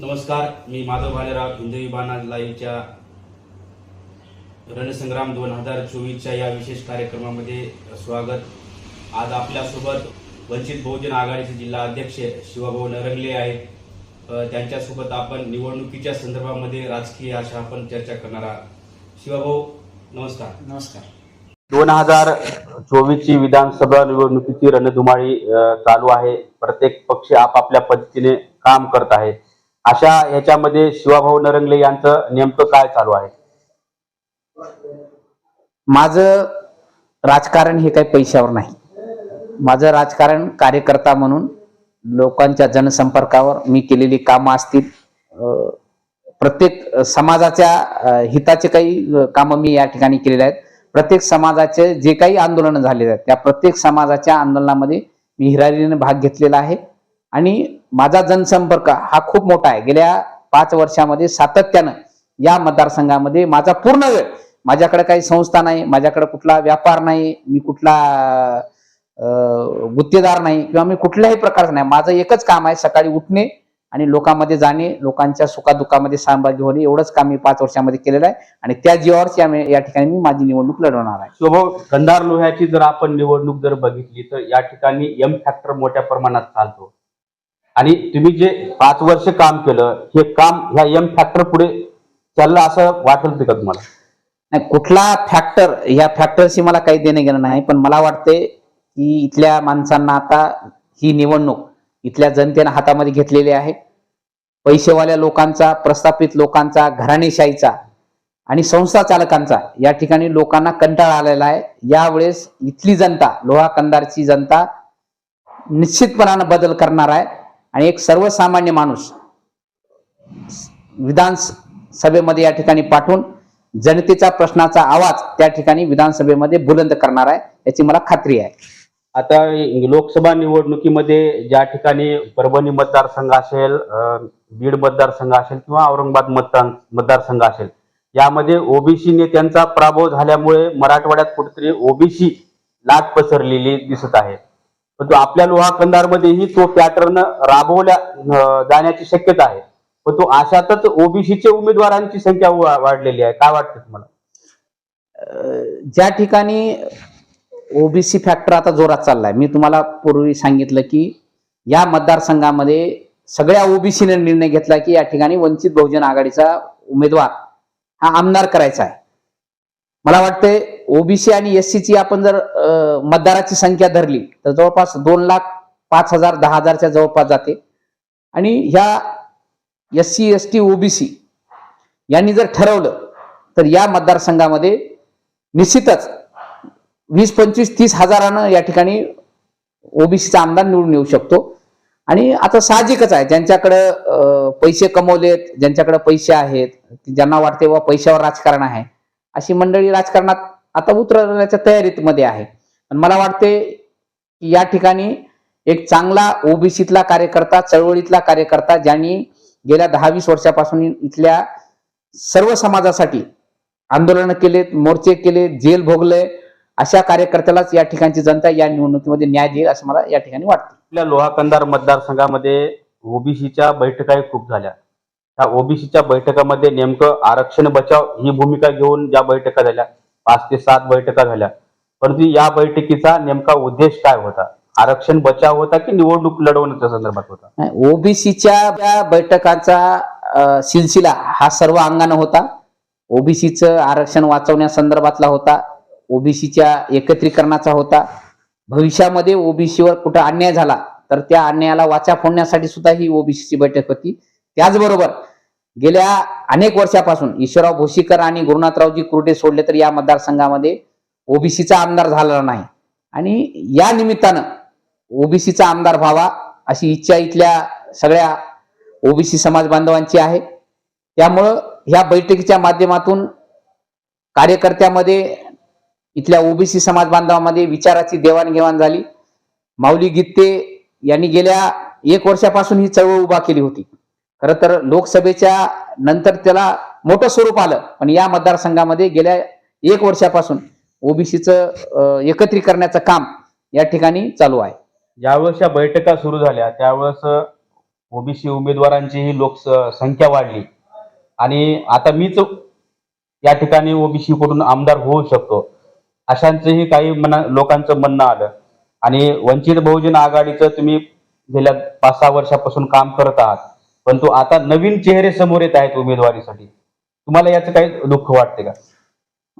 नमस्कार मी माधव भालेराव हिंदवी बाणा लाईव्हच्या रणसंग्राम दोन हजार चोवीसच्या या विशेष कार्यक्रमामध्ये स्वागत. आज आपल्यासोबत वंचित बहुजन आघाडीचे जिल्हा अध्यक्ष शिवाभाऊ नरंगले आहेत. त्यांच्यासोबत आपण निवडणुकीच्या संदर्भामध्ये राजकीय अशा आपण चर्चा करणार आहोत. शिवाभाऊ नमस्कार. नमस्कार. दोन हजार चोवीसची विधानसभा निवडणुकीची रणधुमाळी चालू आहे. प्रत्येक पक्ष आपापल्या पद्धतीने काम करत आहे. अशा याच्यामध्ये शिवाभाऊ नरंगले यांचं नेमकं काय चालू आहे? माझं राजकारण हे काही पैशावर नाही. माझं राजकारण कार्यकर्ता म्हणून लोकांच्या जनसंपर्कावर मी केलेली कामं असतील. प्रत्येक समाजाच्या हिताचे काही कामं मी या ठिकाणी केलेले आहेत. प्रत्येक समाजाचे जे काही आंदोलन झालेले आहेत त्या प्रत्येक समाजाच्या आंदोलनामध्ये मी हिरारीने भाग घेतलेला आहे. आणि माझा जनसंपर्क हा खूप मोठा आहे. गेल्या पाच वर्षामध्ये सातत्यानं या मतदारसंघामध्ये माझा पूर्ण वेळ माझ्याकडे काही संस्था नाही माझ्याकडे कुठला व्यापार नाही मी कुठला गुत्तेदार नाही किंवा मी कुठल्याही प्रकारचा नाही. माझं एकच काम आहे सकाळी उठणे आणि लोकांमध्ये जाणे लोकांच्या सुखादुखामध्ये सहभागी होणे एवढंच काम मी पाच वर्षामध्ये केलेलं आहे आणि त्या जीवावरच या ठिकाणी मी माझी निवडणूक लढवणार आहे. स्वभाव गंधार लोह्याची जर आपण निवडणूक जर बघितली तर या ठिकाणी एम फॅक्टर मोठ्या प्रमाणात चालतो. आणि तुम्ही जे पाच वर्ष काम केलं हे काम ह्या एम फॅक्टर पुढे चाललं असं वाटलं का तुम्हाला? नाही कुठला फॅक्टर ह्या फॅक्टरशी मला काही देणं घेणं नाही पण मला वाटते की इथल्या माणसांना आता ही निवडणूक इथल्या जनतेनं हातामध्ये घेतलेली आहे. पैसेवाल्या लोकांचा प्रस्थापित लोकांचा घराणेशाहीचा आणि संस्था चालकांचा या ठिकाणी लोकांना कंटाळा आलेला आहे. यावेळेस इथली जनता लोहा कंदारची जनता निश्चितपणानं बदल करणार आहे. आणि एक सर्वसामान्य माणूस विधानसभेमध्ये या ठिकाणी पाठवून जनतेचा प्रश्नाचा आवाज त्या ठिकाणी विधानसभेमध्ये बुलंद करणार आहे याची मला खात्री आहे. आता लोकसभा निवडणुकीमध्ये ज्या ठिकाणी परभणी मतदारसंघ असेल बीड मतदारसंघ असेल किंवा औरंगाबाद मतदार मतदारसंघ असेल यामध्ये ओबीसी नेत्यांचा पराभव झाल्यामुळे मराठवाड्यात कुठेतरी ओबीसी लाट पसरलेली दिसत आहे. परंतु आपल्या लोहा कंधारमध्येही तो पॅटर्न राबवल्या जाण्याची शक्यता आहे. पण तो अशातच ओबीसीच्या उमेदवारांची संख्या वाढलेली आहे. काय वाटतं तुम्हाला? ज्या ठिकाणी ओबीसी फॅक्टर आता जोरात चाललाय मी तुम्हाला पूर्वी सांगितलं की या मतदारसंघामध्ये सगळ्या ओबीसीने निर्णय घेतला की या ठिकाणी वंचित बहुजन आघाडीचा उमेदवार हा आमदार करायचा आहे. मला वाटतंय ओबीसी आणि एस आपण जर मतदाराची संख्या धरली तर जवळपास दोन लाख पाच हजार दहा हजारच्या जवळपास जाते. आणि ह्या S C S T OBC यांनी जर ठरवलं तर या मतदारसंघामध्ये निश्चितच वीस पंचवीस तीस हजारानं या ठिकाणी ओबीसीचा आमदार निवडून येऊ शकतो. आणि आता साहजिकच आहे ज्यांच्याकडं पैसे कमवलेत ज्यांच्याकडे पैसे आहेत ज्यांना वाटते वा पैशावर राजकारण आहे अशी मंडळी राजकारणात आता उतरण्याच्या तयारीत मध्ये आहे. पण मला वाटते की या ठिकाणी एक चांगला ओबीसीतला कार्यकर्ता चळवळीतला कार्यकर्ता ज्यांनी गेल्या दहा वीस वर्षापासून इथल्या सर्व समाजासाठी आंदोलन केलेत मोर्चे केले जेल भोगले अशा कार्यकर्त्यालाच या ठिकाणची जनता या निवडणुकीमध्ये न्याय देईल असं मला या ठिकाणी वाटतं. आपल्या लोहाकंदार मतदारसंघामध्ये ओबीसीच्या बैठकाही खूप झाल्या. त्या ओबीसीच्या बैठकामध्ये नेमकं आरक्षण बचाव ही भूमिका घेऊन ज्या बैठका झाल्या पाच ते सात बैठका झाल्या. परंतु या बैठकीचा नेमका उद्देश काय होता? आरक्षण बचाव होता की निवडणूक लढवण्याच्या संदर्भात होता? ओबीसीच्या बैठकाचा सिलसिला हा सर्व अंगानं होता. ओबीसीचं आरक्षण वाचवण्यासंदर्भातला होता. ओबीसीच्या एकत्रीकरणाचा होता. भविष्यामध्ये ओबीसीवर कुठं अन्याय झाला तर त्या अन्यायाला वाचा फोडण्यासाठी सुद्धा ही ओबीसीची बैठक होती. त्याचबरोबर गेल्या अनेक वर्षापासून ईश्वरराव भोशीकर आणि गुरुनाथरावजी कुर्डे सोडले तर या मतदारसंघामध्ये ओबीसीचा आमदार झालेला नाही. आणि या निमित्तानं ओबीसीचा आमदार व्हावा अशी इच्छा इथल्या सगळ्या ओबीसी समाज बांधवांची आहे. त्यामुळं ह्या बैठकीच्या माध्यमातून कार्यकर्त्यामध्ये इथल्या ओबीसी समाज बांधवामध्ये विचाराची देवाणघेवाण झाली. माऊली गित्ते यांनी गेल्या एक वर्षापासून ही चळवळ उभा केली होती. खरं तर लोकसभेच्या नंतर त्याला मोठं स्वरूप आलं. पण या मतदारसंघामध्ये गेल्या एक वर्षापासून ओबीसीचं एकत्रीकरणाचं काम या ठिकाणी चालू आहे. ज्यावेळेस या बैठका सुरू झाल्या त्यावेळेस ओबीसी उमेदवारांची ही लोक संख्या वाढली. आणि आता मीच या ठिकाणी ओबीसी कडून आमदार होऊ शकतो अशांचंही काही मना लोकांचं म्हणणं आलं. आणि वंचित बहुजन आघाडीचं तुम्ही गेल्या पाच सहा वर्षापासून काम करत आहात. परंतु आता नवीन चेहरे समोर येत आहेत उमेदवारीसाठी. तुम्हाला याचं काही दुःख वाटते का?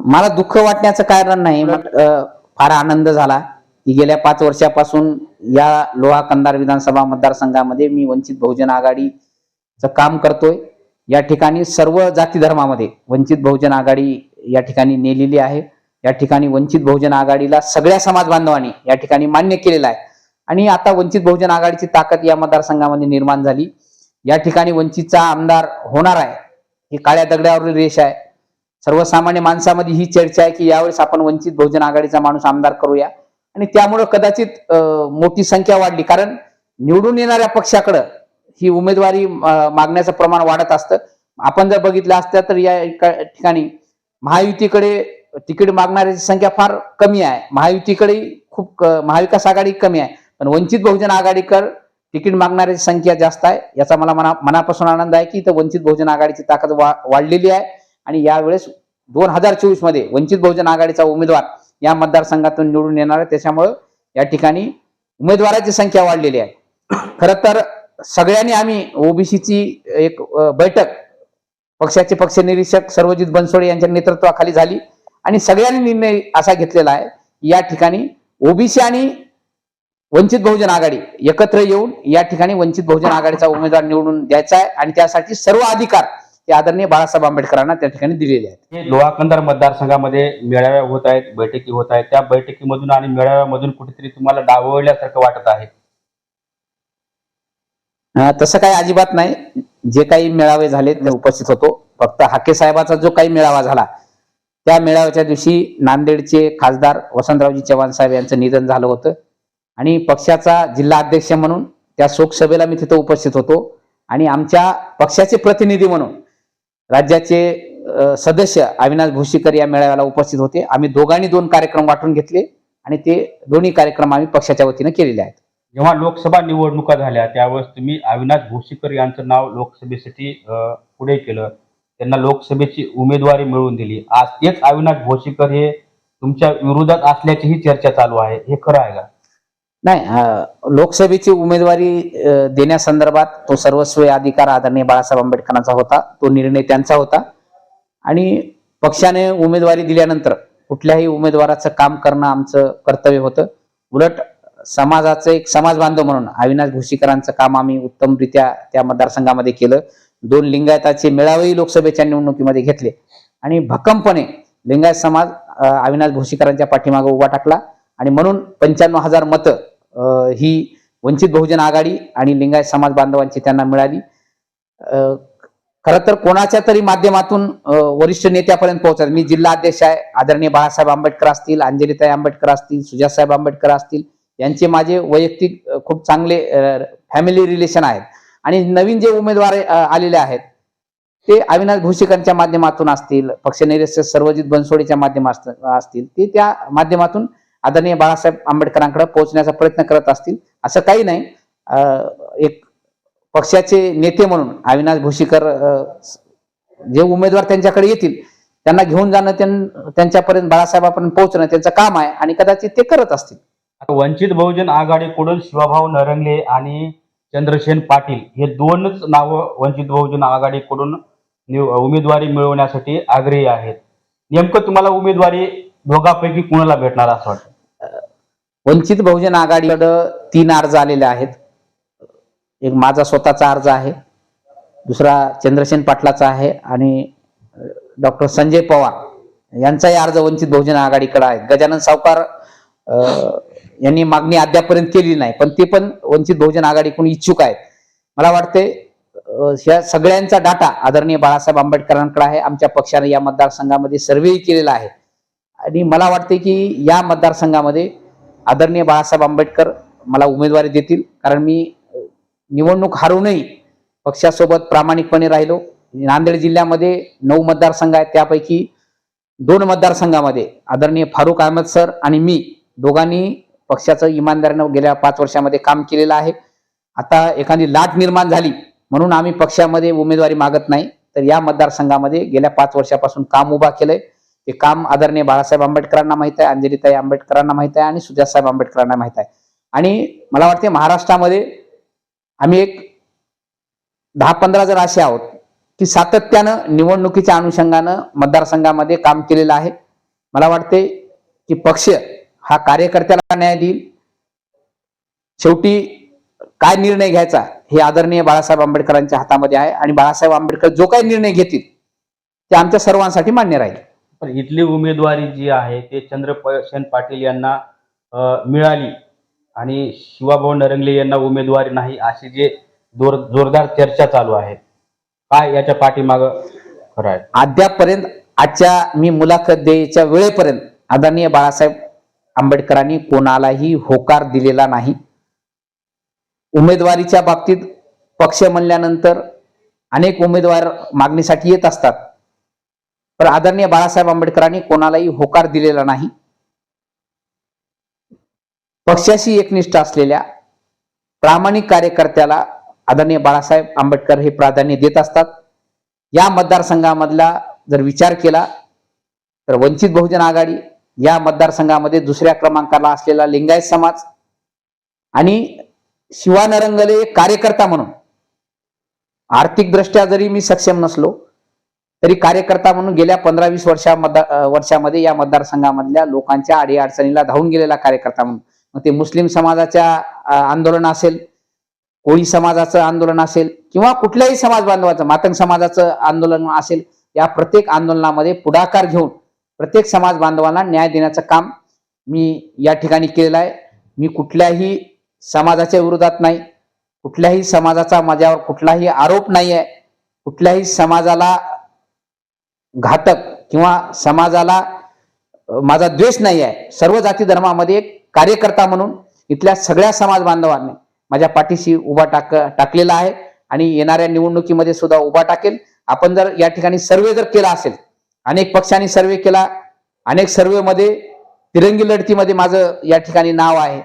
मला दुःख वाटण्याचं कारण नाही फार आनंद झाला. की गेल्या पाच वर्षापासून या लोहा कंदार विधानसभा मतदारसंघामध्ये मी वंचित बहुजन आघाडीचं काम करतोय. या ठिकाणी सर्व जाती धर्मामध्ये वंचित बहुजन आघाडी या ठिकाणी नेलेली आहे. या ठिकाणी वंचित बहुजन आघाडीला सगळ्या समाज बांधवांनी या ठिकाणी मान्य केलेलं आहे. आणि आता वंचित बहुजन आघाडीची ताकद या मतदारसंघामध्ये निर्माण झाली. या ठिकाणी वंचितचा आमदार होणार आहे. ही काळ्या दगड्यावरील रेष आहे. सर्वसामान्य माणसामध्ये ही चर्चा आहे की यावेळेस आपण वंचित बहुजन आघाडीचा माणूस आमदार करूया. आणि त्यामुळं कदाचित मोठी संख्या वाढली. कारण निवडून येणाऱ्या पक्षाकडं ही उमेदवारी मागण्याचं प्रमाण वाढत असतं. आपण जर बघितलं असतं तर या ठिकाणी महायुतीकडे तिकीट मागणाऱ्याची संख्या फार कमी आहे. महायुतीकडे खूप महाविकास आघाडी कमी आहे. पण वंचित बहुजन आघाडीकर तिकीट मागणाऱ्याची संख्या जास्त आहे. याचा मला मना मनापासून आनंद आहे की इथं वंचित बहुजन आघाडीची ताकद वा वाढलेली आहे. आणि यावेळेस दोन हजार चोवीसमध्ये वंचित बहुजन आघाडीचा उमेदवार या मतदारसंघातून निवडून येणार आहे. त्याच्यामुळं या ठिकाणी उमेदवाराची संख्या वाढलेली आहे. खर तर सगळ्यांनी आम्ही ओबीसीची एक बैठक पक्षाचे पक्ष निरीक्षक सर्वजित बनसोडे यांच्या नेतृत्वाखाली झाली. आणि सगळ्यांनी निर्णय असा घेतलेला आहे. या ठिकाणी ओबीसी आणि वंचित बहुजन आघाडी एकत्र येऊन या ठिकाणी वंचित बहुजन आघाडीचा उमेदवार निवडून द्यायचा आहे आणि त्यासाठी सर्व अधिकार हे आदरणीय बाळासाहेब आंबेडकरांना त्या ठिकाणी दिलेले आहेत. लोहा कंधार मतदारसंघामध्ये मेळाव्या होत आहेत बैठकी होत आहेत. त्या बैठकीमधून आणि मेळाव्यामधून कुठेतरी तुम्हाला डावळल्यासारखं वाटत आहे? तसं काही अजिबात नाही. जे काही मेळावे झाले ते उपस्थित होतो. फक्त हाके साहेबाचा जो काही मेळावा झाला त्या मेळाव्याच्या दिवशी नांदेडचे खासदार वसंतरावजी चव्हाण साहेब यांचं निधन झालं होतं. आणि पक्षाचा जिल्हा अध्यक्ष म्हणून त्या शोकसभेला मी तिथं उपस्थित होतो. आणि आमच्या पक्षाचे प्रतिनिधी म्हणून राज्याचे सदस्य अविनाश भोशीकर या मेळाव्याला उपस्थित होते. आम्ही दोघांनी दोन कार्यक्रम वाटून घेतले आणि ते दोन्ही कार्यक्रम आम्ही पक्षाच्या वतीनं केलेले आहेत. जेव्हा लोकसभा निवडणुका झाल्या त्यावेळेस तुम्ही अविनाश भोशीकर यांचं नाव लोकसभेसाठी पुढे केलं. त्यांना लोकसभेची उमेदवारी मिळवून दिली. आज तेच अविनाश भोशीकर हे तुमच्या विरोधात असल्याचीही चर्चा चालू आहे. हे खरं आहे का? नाही लोकसभेची उमेदवारी देण्यासंदर्भात तो सर्वस्वी अधिकार आदरणीय बाळासाहेब आंबेडकरांचा होता तो निर्णय त्यांचा होता. आणि पक्षाने उमेदवारी दिल्यानंतर कुठल्याही उमेदवाराचं काम करणं आमचं कर्तव्य होतं. उलट समाजाचं एक समाज बांधव म्हणून अविनाश भोशीकरांचं काम आम्ही उत्तमरित्या त्या मतदारसंघामध्ये केलं. दोन लिंगायताचे मेळावेही लोकसभेच्या निवडणुकीमध्ये घेतले. आणि भक्कमपणे लिंगायत समाज अविनाश भोशीकरांच्या पाठीमागे उभा टाकला. आणि म्हणून पंच्याण्णव हजार मतं ही वंचित बहुजन आघाडी आणि लिंगायत समाज बांधवांची त्यांना मिळाली. खरं तर कोणाच्या तरी माध्यमातून वरिष्ठ नेत्यापर्यंत पोहोचतात मी जिल्हा अध्यक्ष आहे आदरणीय बाळासाहेब आंबेडकर असतील अंजलीताई आंबेडकर असतील सुजासाहेब आंबेडकर असतील यांचे माझे वैयक्तिक खूप चांगले फॅमिली रिलेशन आहेत. आणि नवीन जे उमेदवार आलेले आहेत ते अविनाश भोशीकरांच्या माध्यमातून असतील पक्षनिरीक्षक सर्वजित बनसोडेच्या माध्यमात असतील ते त्या माध्यमातून आदरणीय बाळासाहेब आंबेडकरांकडे पोहोचण्याचा प्रयत्न करत असतील. असं काही नाही. एक पक्षाचे नेते म्हणून अविनाश भोशीकर जे उमेदवार त्यांच्याकडे येतील त्यांना घेऊन जाणं त्यांच्यापर्यंत बाळासाहेबांपर्यंत पोहोचणं त्यांचं काम आहे आणि कदाचित ते करत असतील. आता वंचित बहुजन आघाडीकडून शिवाभाऊ नरंगले आणि चंद्रसेन पाटील हे दोनच नावं वंचित बहुजन आघाडीकडून निव- उमेदवारी मिळवण्यासाठी आग्रही आहेत. नेमकं तुम्हाला उमेदवारी दोघांपैकी कुणाला भेटणार असं वाटतं? वंचित बहुजन आघाडीकडं तीन अर्ज आलेले आहेत. एक माझा स्वतःचा अर्ज आहे दुसरा चंद्रसेन पाटलाचा आहे आणि डॉक्टर संजय पवार यांचाही अर्ज वंचित बहुजन आघाडीकडे आहे. गजानन सावकार यांनी मागणी अद्यापर्यंत केली नाही पण ते पण वंचित बहुजन आघाडीकडून इच्छुक आहेत. मला वाटते या सगळ्यांचा डाटा आदरणीय बाळासाहेब आंबेडकरांकडे आहे. आमच्या पक्षाने या मतदारसंघामध्ये सर्वेही केलेला आहे. आणि मला वाटते की या मतदारसंघामध्ये आदरणीय बाळासाहेब आंबेडकर मला उमेदवारी देतील. कारण मी निवडणूक हारूनही पक्षासोबत प्रामाणिकपणे राहिलो. नांदेड जिल्ह्यामध्ये नऊ मतदारसंघ आहेत. त्यापैकी दोन मतदारसंघामध्ये आदरणीय फारुख अहमद सर आणि मी दोघांनी पक्षाचं इमानदारीनं गेल्या पाच वर्षामध्ये काम केलेलं आहे. आता एखादी लाट निर्माण झाली म्हणून आम्ही पक्षामध्ये उमेदवारी मागत नाही. तर या मतदारसंघामध्ये गेल्या पाच वर्षापासून काम उभा केलंय. हे काम आदरणीय बाळासाहेब आंबेडकरांना माहीत आहे अंजलीताई आंबेडकरांना माहीत आहे आणि सुजातसाहेब आंबेडकरांना माहीत आहे. आणि मला वाटते महाराष्ट्रामध्ये आम्ही एक दहा पंधरा जण असे आहोत की सातत्यानं निवडणुकीच्या अनुषंगानं मतदारसंघामध्ये काम केलेलं आहे. मला वाटते की पक्ष हा कार्यकर्त्याला न्याय देईल. शेवटी काय निर्णय घ्यायचा हे आदरणीय बाळासाहेब आंबेडकरांच्या हातामध्ये आहे आणि बाळासाहेब आंबेडकर जो काही निर्णय घेतील ते आमच्या सर्वांसाठी मान्य राहील. पण इथली उमेदवारी जी आहे ते चंद्रसेन पाटील यांना मिळाली. आणि शिवाभाऊ नरंगले यांना उमेदवारी नाही अशी जे जोर जोरदार चर्चा चालू आहे. काय याच्या पाठीमाग खरं आहे? अद्यापर्यंत आजच्या मी मुलाखत द्यायच्या वेळेपर्यंत आदरणीय बाळासाहेब आंबेडकरांनी कोणालाही होकार दिलेला नाही. उमेदवारीच्या बाबतीत पक्ष म्हणल्यानंतर अनेक उमेदवार मागणीसाठी येत असतात. पण आदरणीय बाळासाहेब आंबेडकरांनी कोणालाही होकार दिलेला नाही. पक्षाशी एकनिष्ठ असलेल्या प्रामाणिक कार्यकर्त्याला आदरणीय बाळासाहेब आंबेडकर हे प्राधान्य देत असतात. या मतदारसंघामधला जर विचार केला तर वंचित बहुजन आघाडी या मतदारसंघामध्ये दुसऱ्या क्रमांकाला असलेला लिंगायत समाज आणि शिवानरंगले एक कार्यकर्ता म्हणून आर्थिकदृष्ट्या जरी मी सक्षम नसलो तरी कार्यकर्ता म्हणून गेल्या पंधरा वीस वर्षा वर्षामध्ये या मतदारसंघामधल्या लोकांच्या अडीअडचणीला धावून गेलेला कार्यकर्ता म्हणून. मग ते मुस्लिम समाजाच्या आंदोलन असेल कोळी समाजाचं आंदोलन असेल किंवा कुठल्याही समाज बांधवाचं मातंग समाजाचं आंदोलन असेल या प्रत्येक आंदोलनामध्ये पुढाकार घेऊन प्रत्येक समाज बांधवांना न्याय देण्याचं काम मी या ठिकाणी केलेलं आहे. मी कुठल्याही समाजाच्या विरोधात नाही कुठल्याही समाजाचा माझ्यावर कुठलाही आरोप नाही आहे कुठल्याही समाजाला घातक किंवा समाजाला माझा द्वेष नाही आहे. सर्व जाती धर्मामध्ये एक कार्यकर्ता म्हणून इथल्या सगळ्या समाज बांधवांनी माझ्या पाठीशी उभा टाक टाकलेला आहे. आणि येणाऱ्या निवडणुकीमध्ये सुद्धा उभा टाकेल. आपण जर या ठिकाणी सर्वे जर केला असेल अनेक पक्षांनी सर्वे केला अनेक सर्वेमध्ये तिरंगी लढतीमध्ये माझं या ठिकाणी नाव आहे.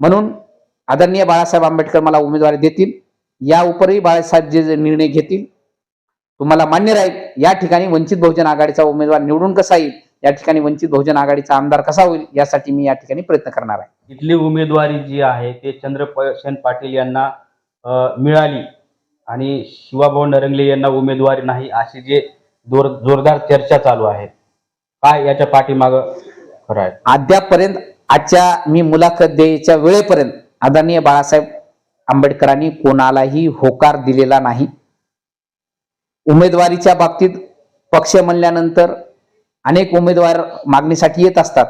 म्हणून आदरणीय बाळासाहेब आंबेडकर मला उमेदवारी देतील. या उपरही बाळासाहेब जे जे निर्णय घेतील तुम्हाला मान्य राहील या ठिकाणी वंचित बहुजन आघाडीचा उमेदवार निवडून कसा येईल या ठिकाणी वंचित बहुजन आघाडीचा आमदार कसा होईल यासाठी मी या ठिकाणी प्रयत्न करणार आहे. इथली उमेदवारी जी आहे ते चंद्रसेन पाटील यांना मिळाली. आणि शिवाभाऊ नरंगले यांना उमेदवारी नाही अशी जे जोर जोरदार चर्चा चालू आहे. काय याच्या पाठीमाग खरं आहे? अद्यापपर्यंत आजच्या मी मुलाखत द्यायच्या वेळेपर्यंत आदरणीय बाळासाहेब आंबेडकरांनी कोणालाही होकार दिलेला नाही. उमेदवारीच्या बाबतीत पक्ष म्हणल्यानंतर अनेक उमेदवार मागणीसाठी येत असतात.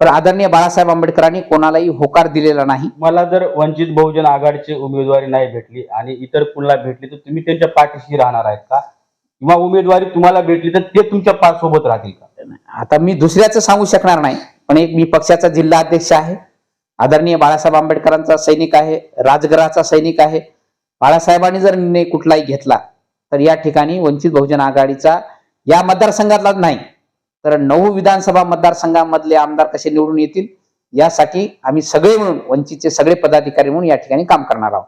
पण आदरणीय बाळासाहेब आंबेडकरांनी कोणालाही होकार दिलेला नाही. मला जर वंचित बहुजन आघाडीची उमेदवारी नाही भेटली आणि इतर कुणाला भेटली तर तुम्ही त्यांच्या पाठीशी राहणार आहेत का? किंवा उमेदवारी तुम्हाला भेटली तर ते तुमच्या पा- सोबत राहतील का? आता मी दुसऱ्याचं सांगू शकणार नाही पण एक मी पक्षाचा जिल्हा अध्यक्ष आहे. आदरणीय बाळासाहेब आंबेडकरांचा सैनिक आहे राजगृहाचा सैनिक आहे. बाळासाहेबांनी जर निर्णय कुठलाही घेतला तर या ठिकाणी वंचित बहुजन आघाडीचा या मतदारसंघातलाच नाही तर नऊ विधानसभा मतदारसंघामधले आमदार कसे निवडून येतील यासाठी आम्ही सगळे म्हणून वंचितचे सगळे पदाधिकारी म्हणून या ठिकाणी काम करणार आहोत.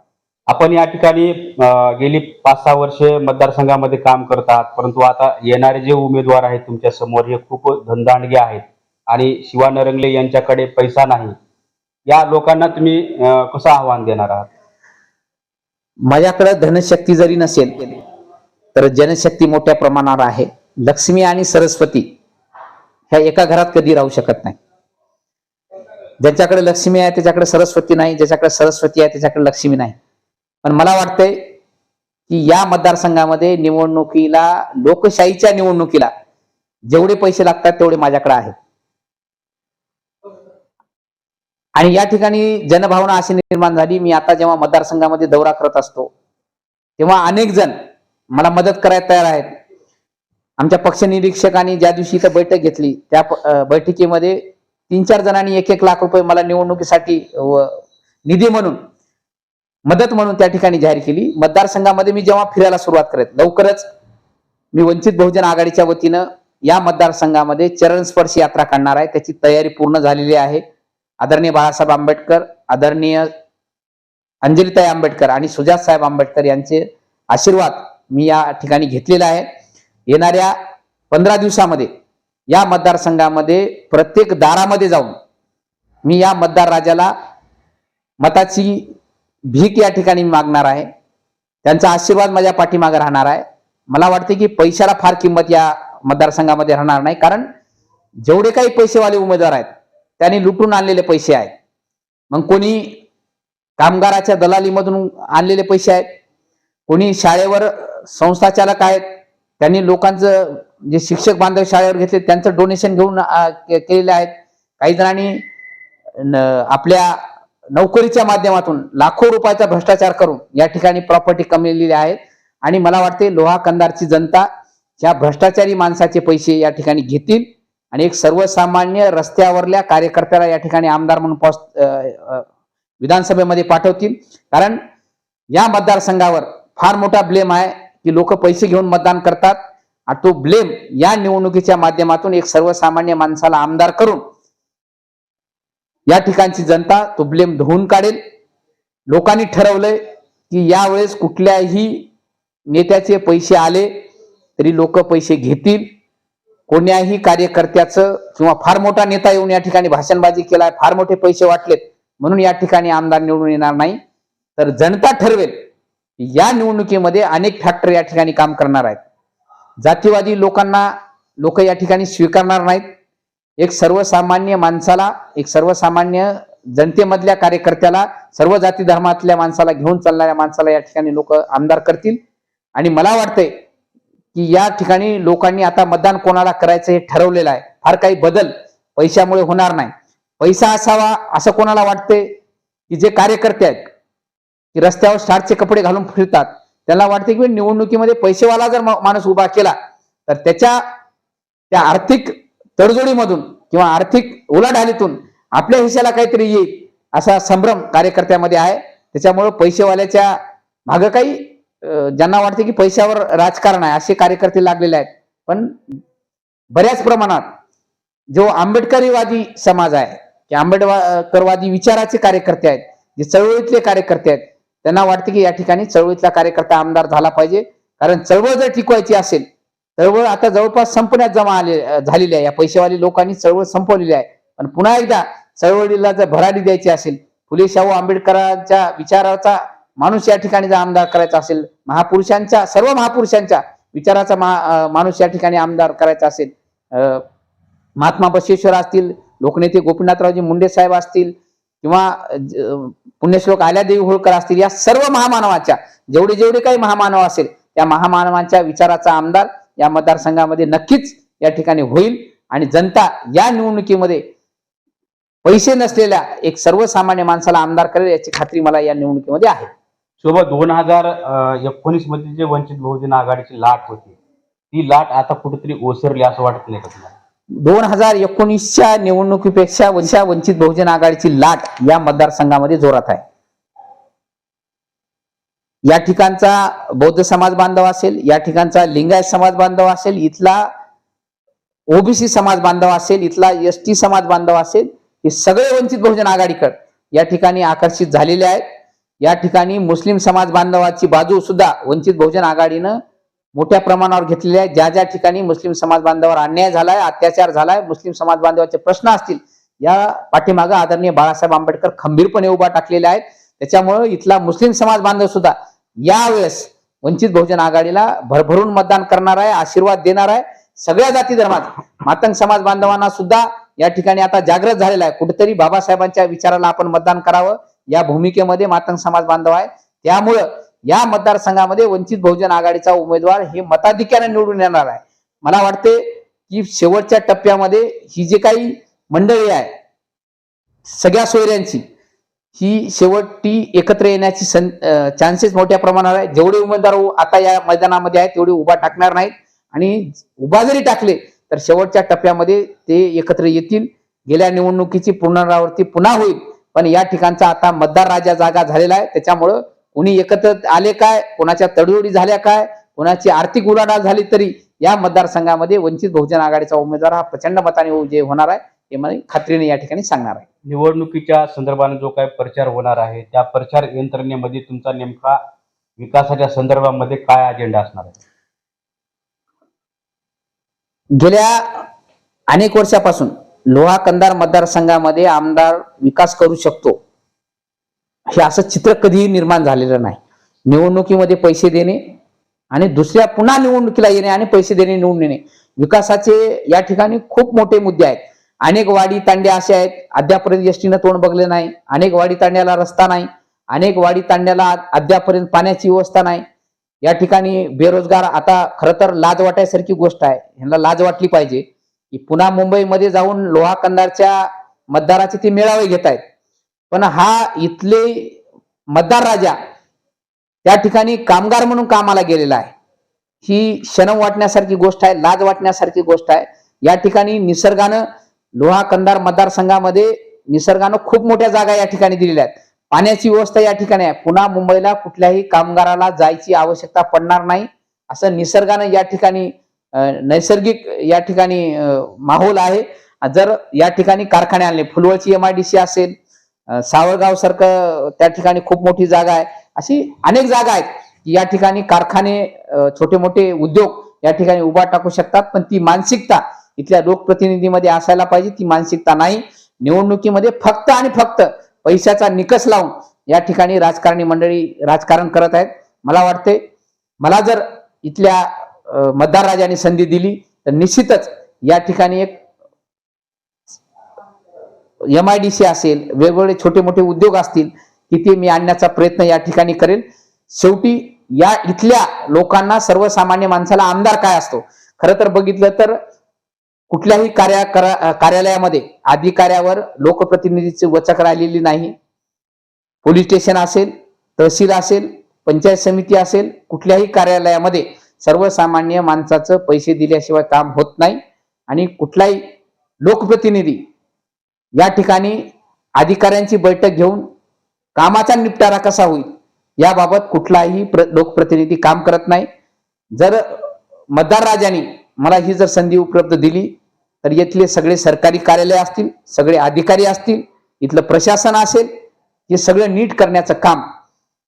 आपण या ठिकाणी गेली पाच सहा वर्षे मतदारसंघामध्ये काम करतात परंतु आता येणारे जे उमेदवार आहेत तुमच्यासमोर हे खूप धनदांडगे आहेत आणि शिवा नरंगले यांच्याकडे पैसा नाही. या लोकांना तुम्ही कसं आव्हान देणार आहात? माझ्याकडे धनशक्ती जरी नसेल तर जनशक्ती मोठ्या प्रमाणावर आहे. लक्ष्मी आणि सरस्वती ह्या एका घरात कधी राहू शकत नाही. ज्याच्याकडे लक्ष्मी आहे त्याच्याकडे सरस्वती नाही. ज्याच्याकडे सरस्वती आहे त्याच्याकडे लक्ष्मी नाही. पण मला वाटतंय की या मतदारसंघामध्ये निवडणुकीला लोकशाहीच्या निवडणुकीला जेवढे पैसे लागतात तेवढे माझ्याकडे आहेत. आणि या ठिकाणी जनभावना अशी निर्माण झाली मी आता जेव्हा मतदारसंघामध्ये दौरा करत असतो तेव्हा अनेक जण मला मदत करायला तयार आहेत. आमच्या पक्ष निरीक्षकांनी ज्या दिवशी इथं बैठक घेतली त्या बैठकीमध्ये तीन चार जणांनी एक एक लाख रुपये मला निवडणुकीसाठी व निधी म्हणून मदत म्हणून त्या ठिकाणी जाहीर केली. मतदारसंघामध्ये मी जेव्हा फिरायला सुरुवात करेल लवकरच मी वंचित बहुजन आघाडीच्या वतीनं या मतदारसंघामध्ये चरणस्पर्श यात्रा काढणार आहे. त्याची तयारी पूर्ण झालेली आहे. आदरणीय बाळासाहेब आंबेडकर आदरणीय अंजलिताई आंबेडकर आणि सुजात साहेब आंबेडकर यांचे आशीर्वाद मी या ठिकाणी घेतलेला आहे. येणाऱ्या पंधरा दिवसामध्ये या मतदारसंघामध्ये प्रत्येक दारामध्ये जाऊन मी या मतदार राजाला मताची भीक या ठिकाणी मागणार आहे. त्यांचा आशीर्वाद माझ्या पाठीमागे राहणार आहे. मला वाटते की पैशाला फार किंमत या मतदारसंघामध्ये राहणार नाही. कारण जेवढे काही पैसेवाले उमेदवार आहेत त्यांनी लुटून आणलेले पैसे आहेत. मग कोणी कामगाराच्या दलालीमधून आणलेले पैसे आहेत कोणी शाळेवर संस्थाचालक आहेत. त्यांनी लोकांचं जे शिक्षक बांधव शाळेवर घेतले त्यांचं डोनेशन घेऊन के- केलेले आहेत. काही जणांनी न- आपल्या नोकरीच्या माध्यमातून लाखो रुपयाचा भ्रष्टाचार करून या ठिकाणी प्रॉपर्टी कमविलेली आहे. आणि मला वाटते लोहा कंदारची जनता या भ्रष्टाचारी माणसाचे पैसे या ठिकाणी घेतील. आणि एक सर्वसामान्य रस्त्यावरल्या कार्यकर्त्याला या ठिकाणी आमदार म्हणून पॉस विधानसभेमध्ये पाठवतील. कारण या मतदारसंघावर फार मोठा ब्लेम आहे. की लोक पैसे घेऊन मतदान करतात. आणि तो ब्लेम या निवडणुकीच्या माध्यमातून एक सर्वसामान्य माणसाला आमदार करून या ठिकाणची जनता तो ब्लेम धुवून काढेल. लोकांनी ठरवलंय की यावेळेस कुठल्याही नेत्याचे पैसे आले तरी लोक पैसे घेतील. कोण्याही कार्यकर्त्याचं किंवा फार मोठा नेता येऊन या ठिकाणी भाषणबाजी केलाय फार मोठे पैसे वाटलेत म्हणून या ठिकाणी आमदार निवडून येणार नाही. तर जनता ठरवेल या निवडणुकीमध्ये अनेक फॅक्टर या ठिकाणी काम करणार आहेत. जातीवादी लोकांना लोक या ठिकाणी स्वीकारणार नाहीत. एक सर्वसामान्य माणसाला एक सर्वसामान्य जनतेमधल्या कार्यकर्त्याला सर्व जाती धर्मातल्या माणसाला घेऊन चालणाऱ्या माणसाला या ठिकाणी लोक आमदार करतील. आणि मला वाटतंय की या ठिकाणी लोकांनी आता मतदान कोणाला करायचं हे ठरवलेलं आहे. फार काही बदल पैशामुळे होणार नाही. पैसा असावा असं कोणाला वाटते की जे कार्यकर्ते आहेत की रस्त्यावर स्टारचे कपडे घालून फिरतात. त्यांना वाटते की निवडणुकीमध्ये पैसेवाला जर माणूस उभा केला तर त्याच्या त्या आर्थिक तडजोडीमधून किंवा आर्थिक उलाढालीतून आपल्या हिशाला काहीतरी येईल असा संभ्रम कार्यकर्त्यामध्ये आहे. त्याच्यामुळं पैसेवाल्याच्या मागं काही ज्यांना वाटते की पैशावर राजकारण आहे असे कार्यकर्ते लागलेले आहेत. पण बऱ्याच प्रमाणात जो आंबेडकरीवादी समाज आहे की आंबेडकरवादी विचाराचे कार्यकर्ते आहेत जे चळवळीतले कार्यकर्ते आहेत त्यांना वाटते की या ठिकाणी चळवळीतला कार्यकर्ता आमदार झाला पाहिजे. कारण चळवळ जर टिकवायची असेल चळवळ आता जवळपास संपण्यात जमा आले झालेली आहे. या पैसेवाली लोकांनी चळवळ संपवलेली आहे. पण पुन्हा एकदा चळवळीला जर भरारी द्यायची असेल फुले शाहू आंबेडकरांच्या विचाराचा माणूस या ठिकाणी जर आमदार करायचा असेल महापुरुषांच्या सर्व महापुरुषांच्या विचाराचा मा- माणूस या ठिकाणी आमदार करायचा असेल अं, महात्मा बसवेश्वर असतील लोकनेते गोपीनाथरावजी मुंडे साहेब असतील किंवा पुण्यश्लोक पुण्यश्लोक आल्यादेवी होळकर असतील या सर्व महामानवाच्या जेवढे जेवढे काही महामानव असेल त्या महामानवांच्या विचाराचा आमदार या मतदारसंघामध्ये नक्कीच या ठिकाणी होईल. आणि जनता या निवडणुकीमध्ये पैसे नसलेल्या एक सर्वसामान्य माणसाला आमदार करेल याची खात्री मला या निवडणुकीमध्ये आहे. शोभा दोन हजार एकोणीसमध्ये जे वंचित बहुजन आघाडीची लाट होती ती लाट आता कुठेतरी ओसरली असं वाटत नाही दोन हजार एकोणीसच्या निवडणुकीपेक्षा वंशा वंचित बहुजन आघाडीची लाट या मतदारसंघामध्ये जोरात आहे. या ठिकाणचा बौद्ध समाज बांधव असेल या ठिकाणचा लिंगायत समाज बांधव असेल इथला ओबीसी समाज बांधव असेल इथला एस टी समाज बांधव असेल हे सगळे वंचित बहुजन आघाडीकड या ठिकाणी आकर्षित झालेले आहेत. या ठिकाणी मुस्लिम समाज बांधवाची बाजू सुद्धा वंचित बहुजन आघाडीनं मोठ्या प्रमाणावर घेतलेल्या ज्या ज्या ठिकाणी मुस्लिम समाज बांधवावर अन्याय झालाय अत्याचार झालाय मुस्लिम समाज बांधवाचे प्रश्न असतील या पाठीमागं आदरणीय बाळासाहेब आंबेडकर खंबीरपणे उभा टाकलेले आहेत. त्याच्यामुळे इथला मुस्लिम समाज बांधव सुद्धा यावेळेस वंचित बहुजन आघाडीला भरभरून मतदान करणार आहे आशीर्वाद देणार आहे. सगळ्या जाती धर्मात मातंग समाज बांधवांना सुद्धा या ठिकाणी आता जागृत झालेला आहे. कुठेतरी बाबासाहेबांच्या विचाराला आपण मतदान करावं. या भूमिकेमध्ये मातंग समाज बांधव आहे. त्यामुळं या मतदारसंघामध्ये वंचित बहुजन आघाडीचा उमेदवार हे मताधिक्याने निवडून येणार आहे. मला वाटते की शेवटच्या टप्प्यामध्ये ही जे काही मंडळी आहे सगळ्या सोयऱ्यांची ही शेवटी एकत्र येण्याची सं चान्सेस मोठ्या प्रमाणावर आहे. जेवढे उमेदवार आता या मैदानामध्ये आहेत तेवढे उभा टाकणार नाहीत. आणि उभा जरी टाकले तर शेवटच्या टप्प्यामध्ये ते एकत्र येतील. गेल्या निवडणुकीची पुनरावृत्ती पुन्हा होईल. पण या ठिकाणचा आता मतदार राजा जागा झालेला आहे. त्याच्यामुळं कोणी एकत्र आले काय? कोणाच्या तडजोडी झाल्या काय? कोणाची आर्थिक उलाढाल झाली तरी या मतदारसंघामध्ये वंचित बहुजन आघाडीचा उमेदवार हा प्रचंड मताने विजय होणार आहे हे मला खात्रीने या ठिकाणी सांगणार आहे. निवडणुकीच्या संदर्भाने जो काही प्रचार होणार आहे त्या प्रचार यंत्रणेमध्ये तुमचा नेमका विकासाच्या संदर्भामध्ये काय अजेंडा असणार आहे? गेल्या अनेक वर्षापासून लोहा कंदार मतदारसंघामध्ये आमदार विकास करू शकतो हे असं चित्र कधीही निर्माण झालेलं नाही. निवडणुकीमध्ये पैसे देणे आणि दुसऱ्या पुन्हा निवडणुकीला येणे आणि पैसे देणे निवडून येणे विकासाचे या ठिकाणी खूप मोठे मुद्दे आहेत. अनेक वाडी तांडे असे आहेत. अद्यापर्यंत एसटीनं तोंड बघले नाही. अनेक वाडी तांड्याला रस्ता नाही. अनेक वाडी तांड्याला अद्यापर्यंत पाण्याची व्यवस्था नाही. या ठिकाणी बेरोजगार आता खरं तर लाज वाटायसारखी गोष्ट आहे. ह्यांना लाज वाटली पाहिजे की पुन्हा मुंबईमध्ये जाऊन लोहा कंदारच्या मतदाराचे ते मेळावे घेत आहेत. पण हा इथले मतदार राजा त्या ठिकाणी कामगार म्हणून कामाला गेलेला आहे. ही शनम वाटण्यासारखी गोष्ट आहे लाज वाटण्यासारखी गोष्ट आहे. या ठिकाणी निसर्गानं लोहा कंदार मतदारसंघामध्ये निसर्गानं खूप मोठ्या जागा या ठिकाणी दिलेल्या आहेत. पाण्याची व्यवस्था या ठिकाणी आहे. पुन्हा मुंबईला कुठल्याही कामगाराला जायची आवश्यकता पडणार नाही. असं निसर्गानं या ठिकाणी नैसर्गिक या ठिकाणी माहोल आहे. जर या ठिकाणी कारखाने आणले फुलवळची एमआयडीसी असेल सावळगाव सारखं त्या ठिकाणी खूप मोठी जागा आहे. अशी अनेक जागा आहेत की या ठिकाणी कारखाने छोटे मोठे उद्योग या ठिकाणी उभा टाकू शकतात. पण ती मानसिकता इथल्या लोकप्रतिनिधीमध्ये असायला पाहिजे. ती मानसिकता नाही. निवडणुकीमध्ये फक्त आणि फक्त पैशाचा निकष लावून या ठिकाणी राजकारणी मंडळी राजकारण करत आहेत. मला वाटते मला जर इथल्या अं, मतदार राजाने संधी दिली तर निश्चितच या ठिकाणी एक एम आय डी सी असेल वेगवेगळे छोटे मोठे उद्योग असतील की ते मी आणण्याचा प्रयत्न या ठिकाणी करेल. शेवटी या इथल्या लोकांना सर्वसामान्य माणसाला आमदार काय असतो? खरं तर बघितलं तर कुठल्याही कार्या करा- कार्यालयामध्ये अधिकाऱ्यावर लोकप्रतिनिधीची वचक राहिलेली नाही. पोलीस स्टेशन असेल तहसील असेल पंचायत समिती असेल कुठल्याही कार्यालयामध्ये सर्वसामान्य माणसाचं पैसे दिल्याशिवाय काम होत नाही. आणि कुठलाही लोकप्रतिनिधी या ठिकाणी अधिकाऱ्यांची बैठक घेऊन कामाचा निपटारा कसा होईल याबाबत कुठलाही प्र- लोकप्रतिनिधी काम करत नाही. जर मतदार राजाने मला ही जर संधी उपलब्ध दिली तर येथले सगळे सरकारी कार्यालय असतील सगळे अधिकारी असतील इथलं प्रशासन असेल हे सगळं नीट करण्याचं काम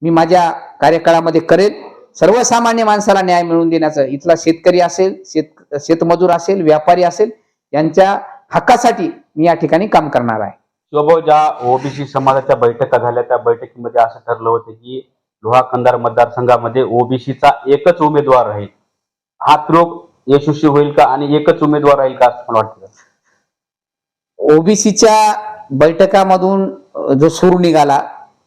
मी माझ्या कार्यकाळामध्ये करेल. सर्वसामान्य माणसाला न्याय मिळवून देण्याचं इथला शेतकरी असेल शेत शेतमजूर असेल व्यापारी असेल यांच्या हक्कासाठी मी या ठिकाणी काम करणार आहे. शिवभाऊ ज्या ओबीसी समाजाच्या बैठका झाल्या त्या बैठकीमध्ये असं ठरलं होतं की लोहा कंदार मतदारसंघामध्ये ओबीसीचा एकच उमेदवार राहील. हा प्रयोग यशस्वी होईल का आणि एकच उमेदवार राहील का असं मला वाटतं? ओबीसीच्या बैठकामधून जो सूर निघाला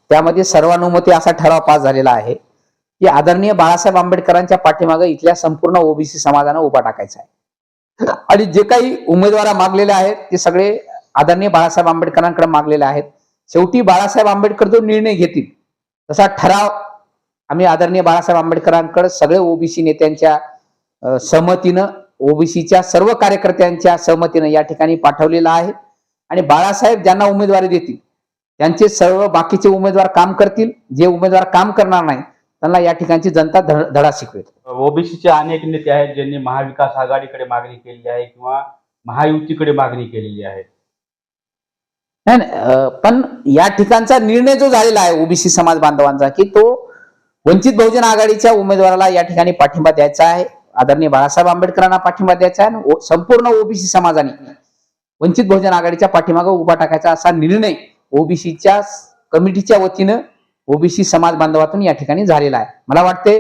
त्यामध्ये सर्वानुमते असा ठराव पास झालेला आहे की आदरणीय बाळासाहेब आंबेडकरांच्या पाठीमागे इथल्या संपूर्ण ओबीसी समाजानं उभा टाकायचा आहे. आणि जे काही उमेदवार मागलेले आहेत ते सगळे आदरणीय बाळासाहेब आंबेडकरांकडे मागलेले आहेत. शेवटी बाळासाहेब आंबेडकर जो निर्णय घेतील तसा ठराव आम्ही आदरणीय बाळासाहेब आंबेडकरांकडे सगळे ओबीसी नेत्यांच्या सहमतीनं ओबीसीच्या सर्व कार्यकर्त्यांच्या सहमतीनं या ठिकाणी पाठवलेला आहे. आणि बाळासाहेब ज्यांना उमेदवारी देतील त्यांचे सर्व बाकीचे उमेदवार काम करतील. जे उमेदवार काम करणार नाही त्यांना या ठिकाणची जनता धड- धडा शिकवेल. ओबीसीचे अनेक नेते आहेत ज्यांनी महाविकास आघाडीकडे मागणी केलेली आहे किंवा महायुतीकडे मागणी केलेली आहे. नाही पण या ठिकाणचा निर्णय जो झालेला आहे ओबीसी समाज बांधवांचा की तो वंचित बहुजन आघाडीच्या उमेदवाराला या ठिकाणी पाठिंबा द्यायचा आहे. आदरणीय बाळासाहेब आंबेडकरांना पाठिंबा द्यायचा आहे आणि संपूर्ण ओबीसी समाजाने वंचित बहुजन आघाडीच्या पाठीमागे उभा टाकायचा असा निर्णय ओबीसीच्या कमिटीच्या वतीनं ओबीसी समाज बांधवातून या ठिकाणी झालेला आहे. मला वाटते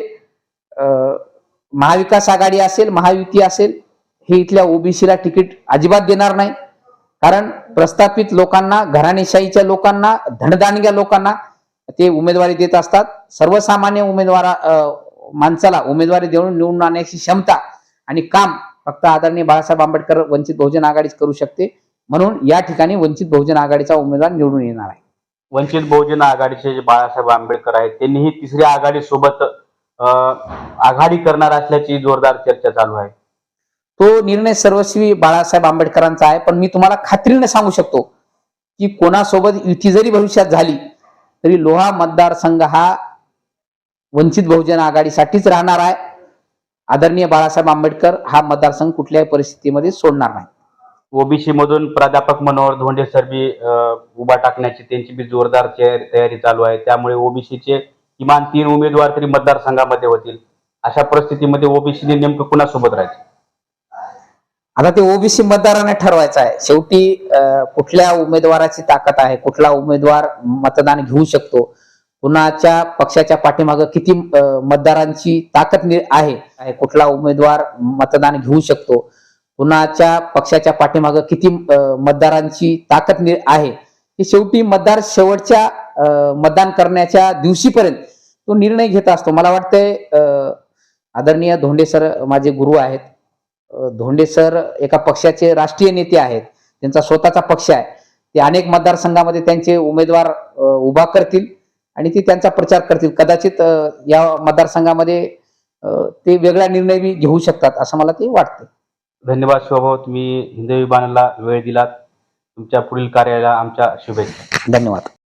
महाविकास आघाडी असेल महायुती असेल हे इथल्या ओबीसीला तिकीट अजिबात देणार नाही. कारण प्रस्थापित लोकांना घराणेशाहीच्या लोकांना धनदानग्या लोकांना ते उमेदवारी देत असतात. सर्वसामान्य उमेदवारा माणसाला उमेदवारी देऊन निवडून आणण्याची क्षमता आणि काम फक्त आदरणीय बाळासाहेब आंबेडकर वंचित बहुजन आघाडीच करू शकते. म्हणून या ठिकाणी वंचित बहुजन आघाडीचा उमेदवार निवडून येणार आहे. वंचित बहुजन आघाडीचे जे बाळासाहेब आंबेडकर आहेत त्यांनीही तिसऱ्या आघाडीसोबत अं, आघाडी करणार असल्याची जोरदार चर्चा चालू आहे. तो निर्णय सर्वस्वी बाळासाहेब आंबेडकरांचा आहे पण मी तुम्हाला खात्रीने सांगू शकतो की कोणासोबत युती जरी भविष्यात झाली तरी लोहा मतदारसंघ हा वंचित बहुजन आघाडीसाठीच राहणार आहे. आदरणीय बाळासाहेब आंबेडकर हा मतदारसंघ कुठल्याही परिस्थितीमध्ये सोडणार नाही. ओबीसी मधून प्राध्यापक मनोहर धोंडे सर बी उभा टाकण्याची त्यांची बी जोरदार तयारी चालू आहे. त्यामुळे ओबीसीचे किमान तीन उमेदवार तरी मतदारसंघामध्ये होतील. अशा परिस्थितीमध्ये ओबीसीने नेमकं कुणासोबत राहायचं? आता ते ओबीसी मतदाराने ठरवायचं आहे. शेवटी अं, कुठल्या उमेदवाराची ताकद आहे कुठला उमेदवार मतदान घेऊ शकतो कुणाच्या पक्षाच्या पाठीमागं किती मतदारांची ताकद आहे कुठला उमेदवार मतदान घेऊ शकतो कुणाच्या पक्षाच्या पाठीमागं किती मतदारांची ताकद नि- आहे की शेवटी मतदार शेवटच्या मतदान करण्याच्या दिवशीपर्यंत तो निर्णय घेत असतो. मला वाटतंय आदरणीय धोंडे सर माझे गुरु आहेत. धोंडे सर एका पक्षाचे राष्ट्रीय नेते आहेत. त्यांचा स्वतःचा पक्ष आहे. ते अनेक मतदारसंघामध्ये त्यांचे उमेदवार उभा करतील आणि ते त्यांचा प्रचार करतील. कदाचित या मतदारसंघामध्ये ते वेगळा निर्णय घेऊ शकतात असं मला ते वाटतं धन्यवाद शिवभाऊ तुम्ही हिंदवी बाणाला वेळ दिलात. तुमच्या पुढील कार्याला आमच्या शुभेच्छा. धन्यवाद.